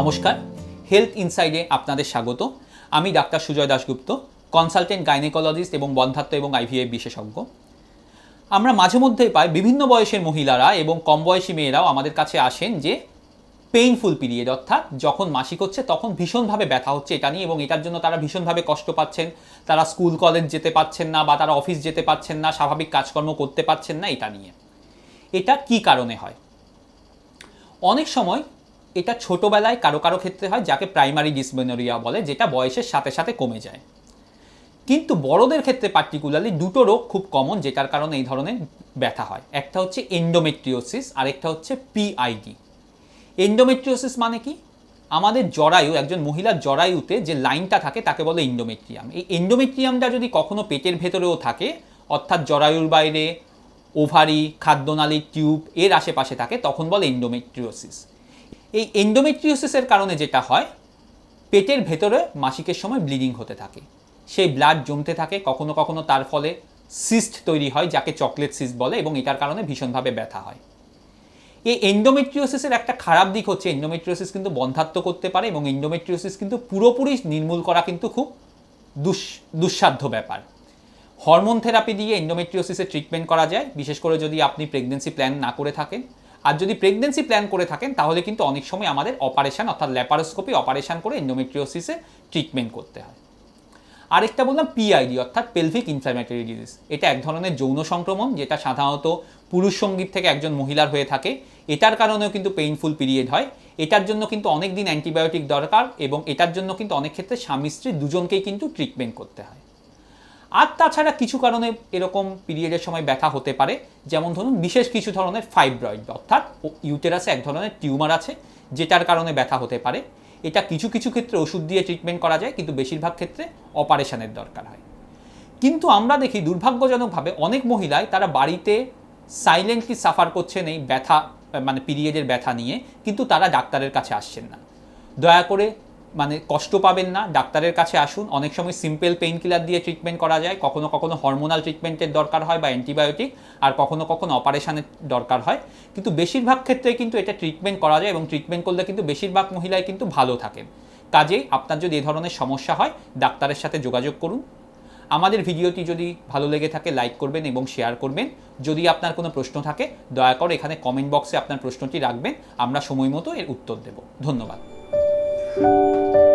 নমস্কার। হেলথ ইনসাইডে আপনাদের স্বাগত। আমি doctor Sujoy Dasgupta consultant gynaecologist এবং বন্ধাত্ম এবং আইভিএফ বিশেষজ্ঞ। আমরা মাঝে মধ্যেই পাই বিভিন্ন বয়সের মহিলারা এবং কম বয়সী মেয়েরাও আমাদের কাছে আসেন যে পেইনফুল পিরিয়ড অর্থাৎ যখন মাসিক হচ্ছে তখন ভীষণভাবে ব্যথা হচ্ছে এটা নিয়ে এবং এটার জন্য তারা ভীষণভাবে কষ্ট পাচ্ছেন। তারা স্কুল কলেজ যেতে পারছেন না বা তারা অফিস যেতে পারছেন না, স্বাভাবিক কাজকর্ম করতে পারছেন না এটা নিয়ে। এটা কি কারণে হয়? অনেক সময় এটা ছোটোবেলায় কারও কারও ক্ষেত্রে হয়, যাকে প্রাইমারি ডিসমেনোরিয়া বলে, যেটা বয়সের সাথে সাথে কমে যায়। কিন্তু বড়দের ক্ষেত্রে পার্টিকুলারলি দুটো রোগ খুব কমন যেটার কারণে এই ধরনের ব্যথা হয়। একটা হচ্ছে এন্ডোমেট্রিওসিস আর একটা হচ্ছে পিআইডি এন্ডোমেট্রিওসিস মানে কি? আমাদের জরায়ু, একজন মহিলার জরায়ুতে যে লাইনটা থাকে, তাকে বলে এন্ডোমেট্রিয়াম এই এন্ডোমেট্রিয়ামটা যদি কখনো পেটের ভেতরেও থাকে, অর্থাৎ জরায়ুর বাইরে, ওভারি, খাদ্যনালীর টিউব, এর আশেপাশে থাকে, তখন বলে এন্ডোমেট্রিওসিস এই এন্ডোমেট্রিওসিসের কারণে যেটা হয়, পেটের ভেতরে মাসিকের সময় ব্লিডিং হতে থাকে। সেই ব্লাড জমতে থাকে, কখনো কখনো তার ফলে সিস্ট তৈরি হয়, যাকে চকলেট সিস্ট বলে, এবং এটার কারণে ভীষণভাবে ব্যথা হয়। এই এন্ডোমেট্রিওসিসের একটা খারাপ দিক হচ্ছে এন্ডোমেট্রিওসিস কিন্তু বন্ধাত্ম করতে পারে, এবং এন্ডোমেট্রিওসিস কিন্তু পুরোপুরি নির্মূল করা কিন্তু খুব দুঃসাধ্য ব্যাপার। হরমোন থেরাপি দিয়ে এন্ডোমেট্রিওসিসের ট্রিটমেন্ট করা যায়, বিশেষ করে যদি আপনি প্রেগনেন্সি প্ল্যান না করে থাকেন। আর যদি প্রেগনেন্সি প্ল্যান করে থাকেন, তাহলে কিন্তু অনেক সময় আমাদের অপারেশন অর্থাৎ ল্যাপারোস্কোপি অপারেশন করে এন্ডোমেট্রিওসিসে ট্রিটমেন্ট করতে হয়। আরেকটা বললাম পিআইডি অর্থাৎ পেলভিক ইনফ্ল্যামেটরি ডিজিজ এটা এক ধরনের যৌন সংক্রমণ, যেটা সাধারণত পুরুষ সংগীত থেকে একজন মহিলার হয়ে থাকে। এটার কারণেও কিন্তু পেইনফুল পিরিয়ড হয়। এটার জন্য কিন্তু অনেক দিন অ্যান্টিবায়োটিক দরকার এবং এটার জন্য কিন্তু অনেক ক্ষেত্রে স্বামী স্ত্রী দুজনকেই কিন্তু ট্রিটমেন্ট করতে হয়। আর তাছাড়া কিছু কারণে এরকম পিরিয়ডের সময় ব্যথা হতে পারে। যেমন ধরুন, বিশেষ কিছু ধরনের ফাইব্রয়েড অর্থাৎ ইউটেরাসে এক ধরনের টিউমার আছে, যেটার কারণে ব্যথা হতে পারে। এটা কিছু কিছু ক্ষেত্রে ওষুধ দিয়ে ট্রিটমেন্ট করা যায়, কিন্তু বেশিরভাগ ক্ষেত্রে অপারেশনের দরকার হয়। কিন্তু আমরা দেখি দুর্ভাগ্যজনকভাবে অনেক মহিলাই তারা বাড়িতে সাইলেন্টলি সাফার করছেন এই ব্যথা মানে পিরিয়ডের ব্যথা নিয়ে, কিন্তু তারা ডাক্তারের কাছে আসছেন না। দয়া করে মানে কষ্ট পাবেন না, ডাক্তারের কাছে আসুন। অনেক সময় সিম্পল পেইন কিলার দিয়ে ট্রিটমেন্ট করা যায়। কখনো কখনো হরমোনাল ট্রিটমেন্টের দরকার হয় বা অ্যান্টিবায়োটিক আর কখনো কখনো অপারেশনের দরকার হয়। কিন্তু বেশিরভাগ ক্ষেত্রে কিন্তু এটা ট্রিটমেন্ট করা যায় এবং ট্রিটমেন্ট করলে কিন্তু বেশিরভাগ মহিলাই কিন্তু ভালো থাকেন। কাজেই আপনার যদি এ ধরনের সমস্যা হয়, ডাক্তারের সাথে যোগাযোগ করুন। আমাদের ভিডিওটি যদি ভালো লেগে থাকে লাইক করবেন এবং শেয়ার করবেন। যদি আপনার কোনো প্রশ্ন থাকে, দয়া করে এখানে কমেন্ট বক্সে আপনার প্রশ্নটি রাখবেন। আমরা সময় মতো এর উত্তর দেব। ধন্যবাদ। Thank you.